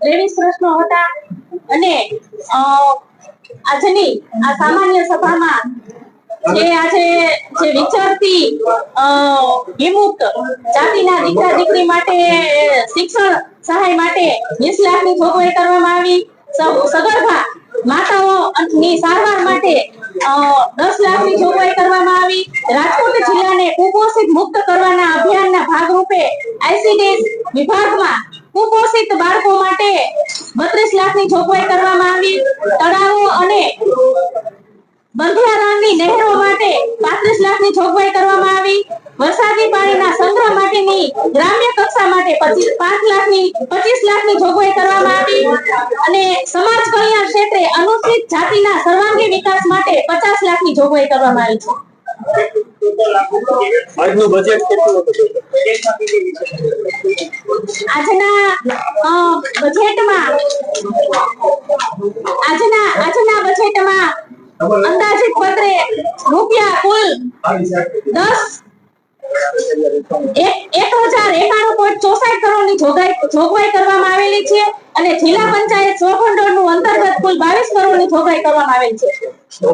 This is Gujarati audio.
ત્રેવીસ પ્રશ્નો હતા. અને આજની આ સામાન્ય સભામાં જે આજે જે વિચારતી વિમુક્ત જાતિના દીકરા દીકરી માટે, શિક્ષણ સહાય માટે વીસ લાખની જોગવાઈ કરવામાં આવી. સગર્ભા માતાઓ ની સારવાર માટે દસ લાખની જોગવાઈ કરવામાં આવી. રાજકોટ જિલ્લાને કુપોષિત મુક્ત કરવાના અભિયાનના ભાગરૂપે આઈસીડીએસ વિભાગમાં કુપોષિત બાળકો માટે બત્રીસ લાખની જોગવાઈ કરવામાં આવી તળાવો અને બંધિયારણની નહેરો માટે પાંત્રીસ લાખની જોગવાઈ કરવામાં આવી. વરસાદી પાણીના સંગ્રહ માટેની ગ્રામ્ય કક્ષા માટે પચીસ, પાંચ લાખની, પચીસ લાખની જોગવાઈ કરવામાં આવી. અને સમાજ કલ્યાણ ક્ષેત્રે અનુસૂચિત જાતિના સર્વાંગી વિકાસ માટે પચાસ લાખની જોગવાઈ કરવામાં આવી છે. આજનું બજેટ કેટલું આજના બજેટમાં આજના આજના બજેટમાં અંદાજિત પત્રે રૂપિયા કુલ દસ એક હજાર એકાણું પોઈન્ટ ચોસઠ કરોડની જોગવાઈ જોગવાઈ કરવામાં આવેલી છે અને જિલ્લા પંચાયત સ્વભંડોળનું અંતર્ગત કુલ બાવીસ કરોડની જોગવાઈ કરવામાં આવેલી છે.